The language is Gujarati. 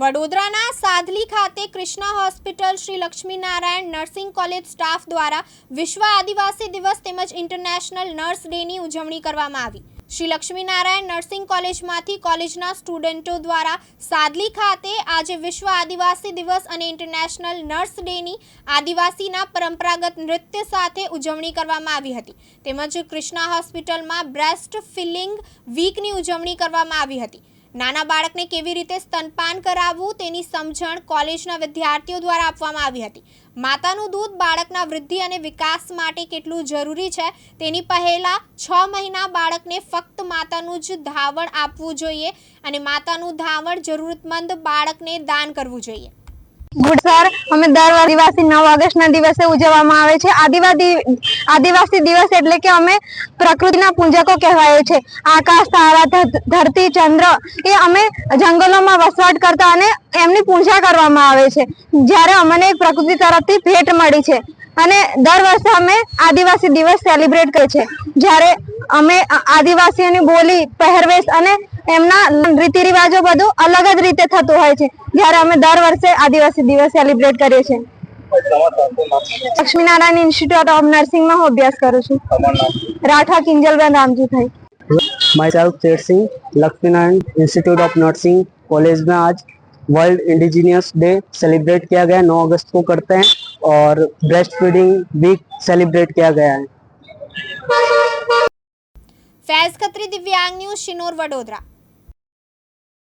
વડોદરાના સાધલી ખાતે Krishna hospital Shri Lakshminarayan nursing college staff દ્વારા વિશ્વ આદિવાસી દિવસ તેમજ ઇન્ટરનેશનલ નર્સ ડેની ઉજવણી કરવામાં આવી. શ્રી લક્ષ્મીનારાયણ નર્સિંગ કોલેજમાંથી કોલેજના સ્ટુડન્ટો દ્વારા સાદલી ખાતે આજે વિશ્વ આદિવાસી દિવસ અને ઇન્ટરનેશનલ નર્સ ડેની આદિવાસીના પરંપરાગત નૃત્ય સાથે ઉજવણી કરવામાં આવી હતી. તેમજ કૃષ્ણા હોસ્પિટલમાં બ્રેસ્ટ ફિલિંગ વીકની ઉજવણી કરવામાં આવી હતી. નાના બાળકને કેવી રીતે સ્તનપાન કરાવવું તેની સમજણ કોલેજના વિદ્યાર્થીઓ દ્વારા આપવામાં આવી હતી. માતાનું દૂધ બાળકના વૃદ્ધિ અને વિકાસ માટે કેટલું જરૂરી છે તેની પહેલા છ મહિના બાળકને ફક્ત માતાનું જ ધાવણ આપવું જોઈએ અને માતાનું ધાવણ જરૂરતમંદ બાળકને દાન કરવું જોઈએ. ગુડ સર અમે દર આદિવાસી નવ ઓગસ્ટના દિવસે ઉજવવામાં આવે છે. આદિવાસી આદિવાસી દિવસ એટલે કે અમે પ્રકૃતિના પૂજકો કહેવાય છે. આકાશ, તારા ધરતી, ચંદ્ર એ અમે જંગલોમાં વસવાટ કરતા અને એમની પૂજા કરવામાં આવે છે. જ્યારે અમને પ્રકૃતિ તરફથી ભેટ મળી છે. અને દર વર્ષે અમે આદિવાસી દિવસ સેલિબ્રેટ કરીએ છીએ જ્યારે અમે આ- આદિવાસીઓની બોલી પહેરવેશ અને એમના રીતિ રિવાજો બધું અલગ જ રીતે થતું હોય છે જ્યારે અમે દર વર્ષે આદિવાસી દિવસ સેલિબ્રેટ કરીએ છીએ લક્ષ્મીનારાયણ ઇન્સ્ટિટ્યૂટ ઓફ નર્સિંગમાં હું અભ્યાસ કરું છું Rathwa Kinjalben Ramjibhai myself Sher Singh Lakshmi Narayan institute of nursing college में आज वर्ल्ड इंडिजीनियस डे सेलिब्रेट किया गया है 9 अगस्त को करते हैं और ब्रेस्ट फीडिंग वीक सेलिब्रेट किया गया है फैज खत्री दिव्यांग न्यूज शिनोर वडोदरा